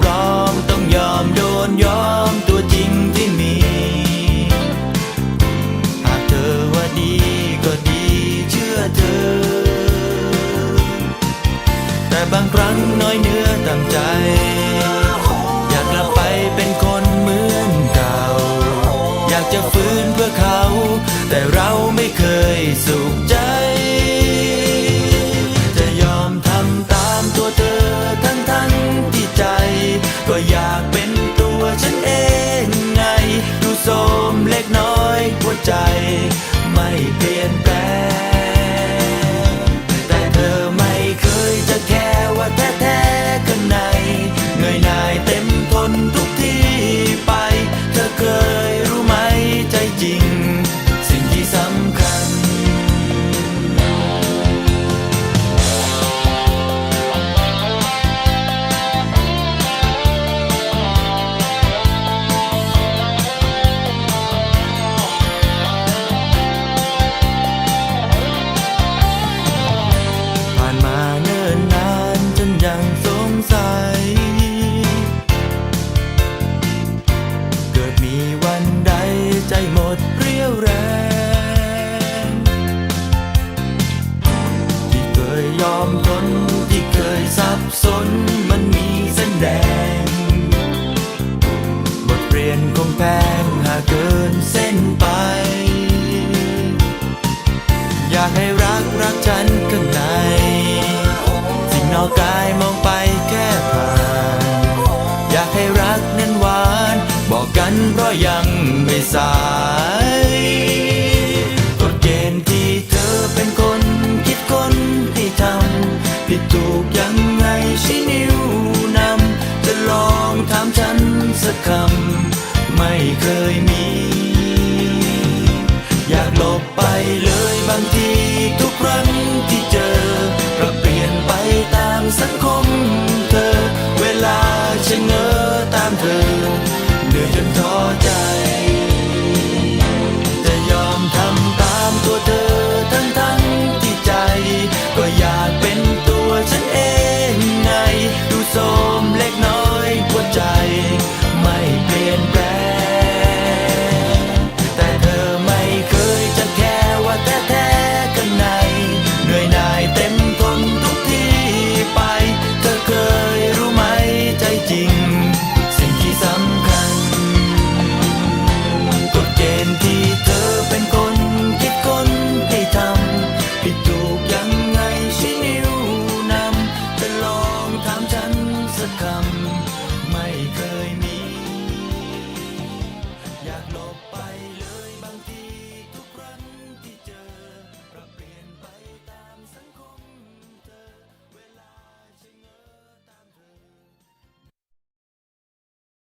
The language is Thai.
ปลอมต้องยอมโดนยอมตัวจริงที่มี หากเธอว่าดีก็ดีเชื่อเธอ แต่บางครั้งน้อยเนื้อต่ำใจ อยากให้รักรักฉันข้างในสิ่งนอกกาย